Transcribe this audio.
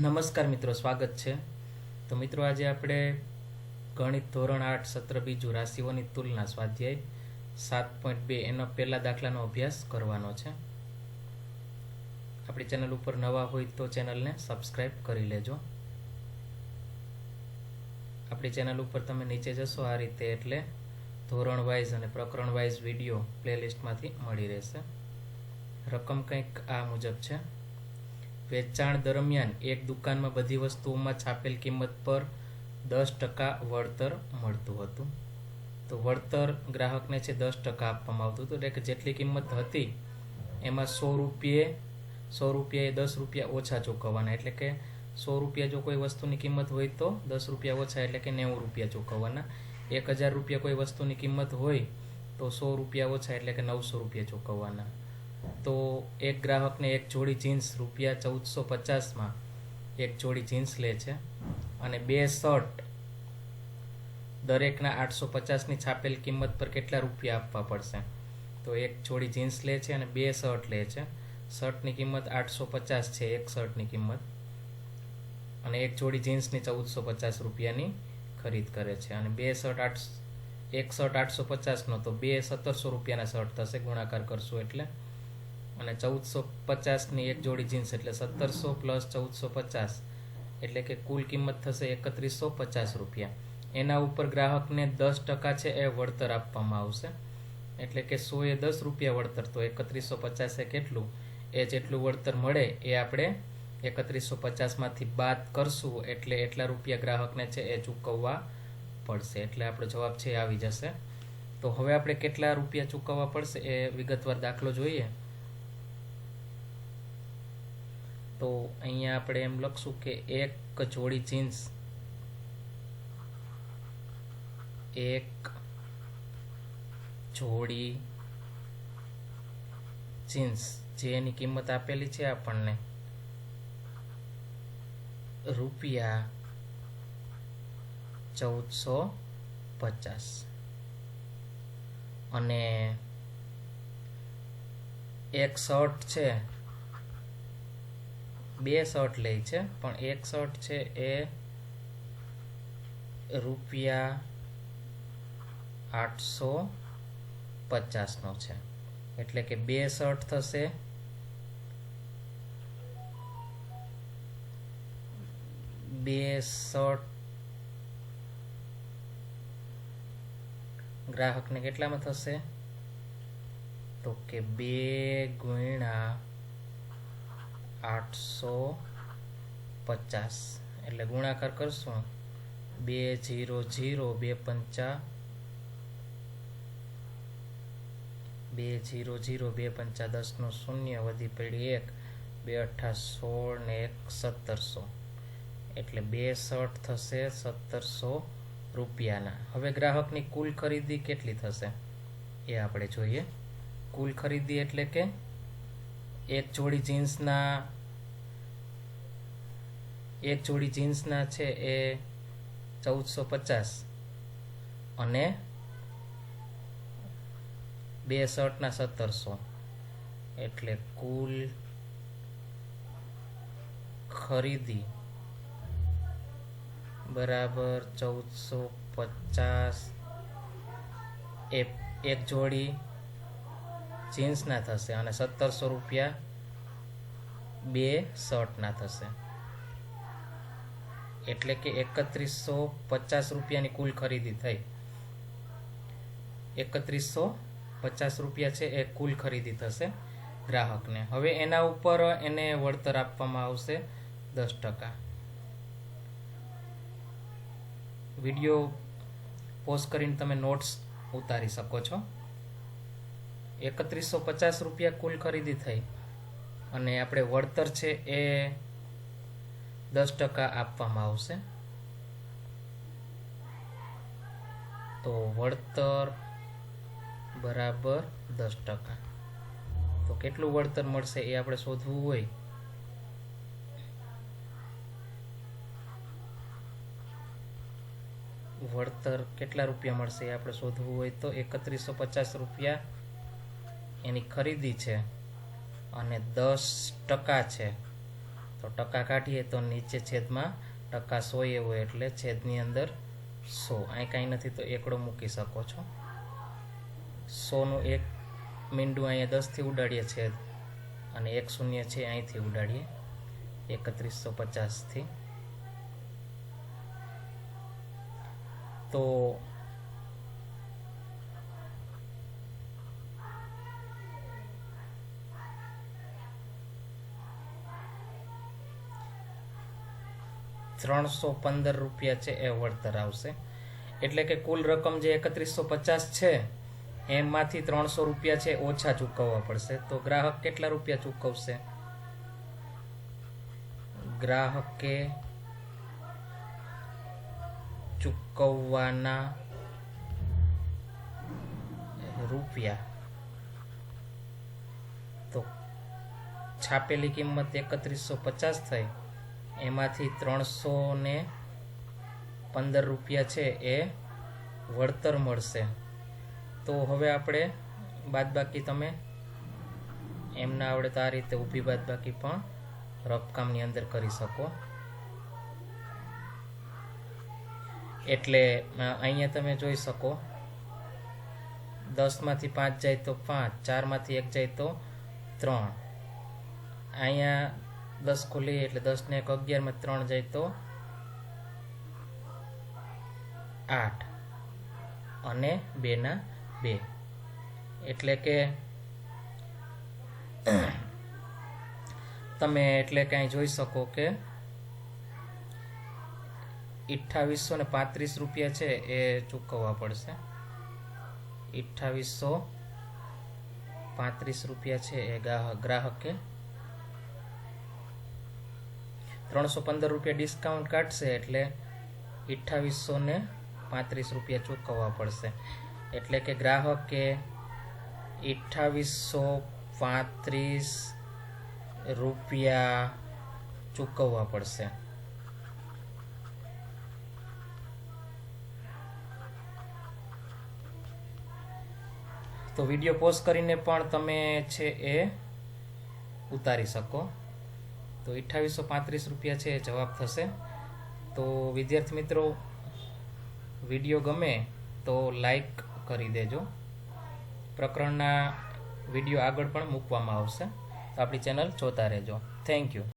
નમસ્કાર મિત્રો, સ્વાગત છે. તો મિત્રો, આજે આપણે ગણિત ધોરણ આઠ સત્ર બીજું રાશિઓની તુલના સ્વાધ્યાય સાત પોઈન્ટ બે એનો પહેલા દાખલાનો અભ્યાસ કરવાનો છે. આપણી ચેનલ ઉપર નવા હોય તો ચેનલને સબસ્ક્રાઈબ કરી લેજો. આપણી ચેનલ ઉપર તમે નીચે જશો, આ રીતે એટલે ધોરણ વાઇઝ અને પ્રકરણ વાઇઝ વીડિયો પ્લેલિસ્ટમાંથી મળી રહેશે. રકમ કંઈક આ મુજબ છે. વેચાણ દરમિયાન એક દુકાનમાં બધી વસ્તુઓમાં છાપેલ કિંમત પર દસ ટકા વળતર મળતું હતું. તો વળતર ગ્રાહકને છે દસ ટકા આપવામાં આવતું હતું. એટલે કે જેટલી કિંમત હતી, એમાં સો રૂપિયે, સો રૂપિયાએ દસ રૂપિયા ઓછા ચૂકવવાના. એટલે કે સો રૂપિયા જો કોઈ વસ્તુની કિંમત હોય તો દસ રૂપિયા ઓછા, એટલે કે નેવું રૂપિયા ચૂકવવાના. એક હજાર રૂપિયા કોઈ વસ્તુની કિંમત હોય તો સો રૂપિયા ઓછા, એટલે કે નવસો રૂપિયા ચૂકવવાના. તો એક ગ્રાહકને એક જોડી જીન્સ રૂપિયા ચૌદસો પચાસમાં એક જોડી જીન્સ લે છે અને બે શર્ટ દરેકના આઠસો પચાસની છાપેલ કિંમત પર કેટલા રૂપિયા આપવા પડશે? તો એક જોડી જીન્સ લે છે અને બે શર્ટ લે છે. શર્ટની કિંમત આઠસો પચાસ છે, એક શર્ટની કિંમત. અને એક જોડી જીન્સની ચૌદસો પચાસ રૂપિયાની ખરીદ કરે છે. અને બે શર્ટ આઠ, એક શર્ટ આઠસો પચાસનો, તો બે સત્તરસો રૂપિયાના શર્ટ થશે. ગુણાકાર કરશું એટલે અને ચૌદસો પચાસની એક જોડી જીન્સ એટલે સત્તરસો પ્લસ ચૌદસો પચાસ. એટલે કે કુલ કિંમત થશે એકત્રીસો પચાસ રૂપિયા. એના ઉપર ગ્રાહકને દસ ટકા છે એ વળતર આપવામાં આવશે. એટલે કે સો એ દસ રૂપિયા વળતર, તો એકત્રીસો પચાસે કેટલું? એ જેટલું વળતર મળે એ આપણે એકત્રીસો પચાસમાંથી બાદ કરશું, એટલે એટલા રૂપિયા ગ્રાહકને છે એ ચૂકવવા પડશે. એટલે આપણો જવાબ છે આવી જશે. તો હવે આપણે કેટલા રૂપિયા ચૂકવવા પડશે એ વિગતવાર દાખલો જોઈએ. તો અહીંયા આપણે એમ લખશું કે એક જોડી જીન્સ એક જોડી જીન્સ જે એની કિંમત આપેલી છે આપણને. રૂપિયા ચૌદસો પચાસ. અને એક શર્ટ છે બે શર્ટ લે છે, પણ એક શર્ટ છે એ રૂપિયા આઠસો પચાસનો છે. એટલે કે બે શર્ટ થશે. બે શર્ટ ગ્રાહકને કેટલામાં થશે? તો કે બે ગુણ્યા આઠસો પચાસ. એટલે ગુણાકાર કરશું. બે જીરો જીરો, બે પંચા. બે જીરો જીરો, બે પંચા દસનું શૂન્ય વધી પડી એક. બે અઠ્ઠા સોળ ને એક સત્તરસો. એટલે બે શર્ટ થશે સત્તરસો રૂપિયાના. હવે ગ્રાહકની કુલ ખરીદી કેટલી થશે? એ આપણે જોઈએ. કુલ ખરીદી એટલે કે એક જોડી જીન્સના, એક જોડી જીન્સના છે એ ચૌદસો પચાસ. અને બે શર્ટના સત્તરસો. એટલે કુલ ખરીદી બરાબર ચૌદસો પચાસ. એક જોડી જીન્સના થશે અને સત્તરસો રૂપિયા બે શર્ટના થશે. એટલે કે એકત્રીસો પચાસ રૂપિયાની કુલ ખરીદી થઈ. એકત્રીસો પચાસ રૂપિયા છે એ કુલ ખરીદી થશે ગ્રાહકને. હવે એના ઉપર એને વળતર આપવામાં આવશે દસ ટકા. વીડિયો પોઝ કરીને તમે નોટ્સ ઉતારી શકો છો. એકત્રીસો પચાસ રૂપિયા કુલ ખરીદી થઈ. અને આપણે વળતર છે એ દસ ટકા આપવામાં આવશે. તો વળતર બરાબર દસ ટકા. તો કેટલું વળતર મળશે એ આપણે શોધવું હોય. વળતર કેટલા રૂપિયા મળશે એ આપણે શોધવું હોય તો એકત્રીસો પચાસ રૂપિયા એની ખરીદી છે અને દસ ટકા છે. તો ટકા કાઢીએ તો નીચે છેદમાં ટકા સો એવો એટલે છેદની અંદર સો. અહીં કાંઈ નથી તો એકડો મૂકી શકો છો. સોનું એક મીંડું અહીંયા દસથી ઉડાડીએ છેદ અને એક શૂન્ય છે અહીંથી ઉડાડીએ. એકત્રીસો પચાસથી. તો ત્રણસો પંદર રૂપિયા છે એ આવશે. એટલે કે કુલ રકમ જે એકત્રીસો પચાસ છે, એમાંથી ત્રણસો રૂપિયા છે ઓછા ચૂકવવા પડશે. તો ગ્રાહક કેટલા રૂપિયા ચૂકવશે? ગ્રાહકે ચૂકવવાના રૂપિયા. તો છાપેલી કિંમત એકત્રીસો પચાસ થઈ. એમાંથી ત્રણસો ને પંદર રૂપિયા છે એ વળતર મળશે. તો હવે આપણે બાદબાકી તમે એમના આવડે તો આ રીતે ઊભી બાદબાકી પણ રફકામની અંદર કરી શકો. એટલે અહીંયા તમે જોઈ શકો. દસમાંથી પાંચ જાય તો પાંચ, ચારમાંથી એક જાય તો ત્રણ. અહીંયા દસ ખુલી એટલે દસ ને એક અગિયારમાં ત્રણ જાય તો આઠ. અને બેના બે. એટલે કે તમે એટલે કે જોઈ શકો કે અઠ્ઠાવીસો ને પાંત્રીસ રૂપિયા છે એ ચૂકવવા પડશે. અઠ્ઠાવીસો પાંત્રીસ રૂપિયા છે એ ગ્રાહક ગ્રાહકે ત્રણસો પંદર રૂપિયા ડિસ્કાઉન્ટ કાઢશે એટલે અઠ્ઠાવીસો ને પાંત્રીસ રૂપિયા ચૂકવવા પડશે. એટલે કે ગ્રાહકે અઠ્ઠાવીસો પાંત્રીસ રૂપિયા ચૂકવવા પડશે. તો વીડિયો પોઝ કરીને પણ તમે છે એ ઉતારી શકો. તો અઠ્ઠાવીસો પાંત્રીસ રૂપિયા છે, જવાબ થશે. તો વિદ્યાર્થી મિત્રો, વીડિયો ગમે તો લાઈક કરી દેજો. પ્રકરણના વીડિયો આગળ પણ મૂકવામાં આવશે. તો આપણી ચેનલ જોતા રહેજો. Thank you.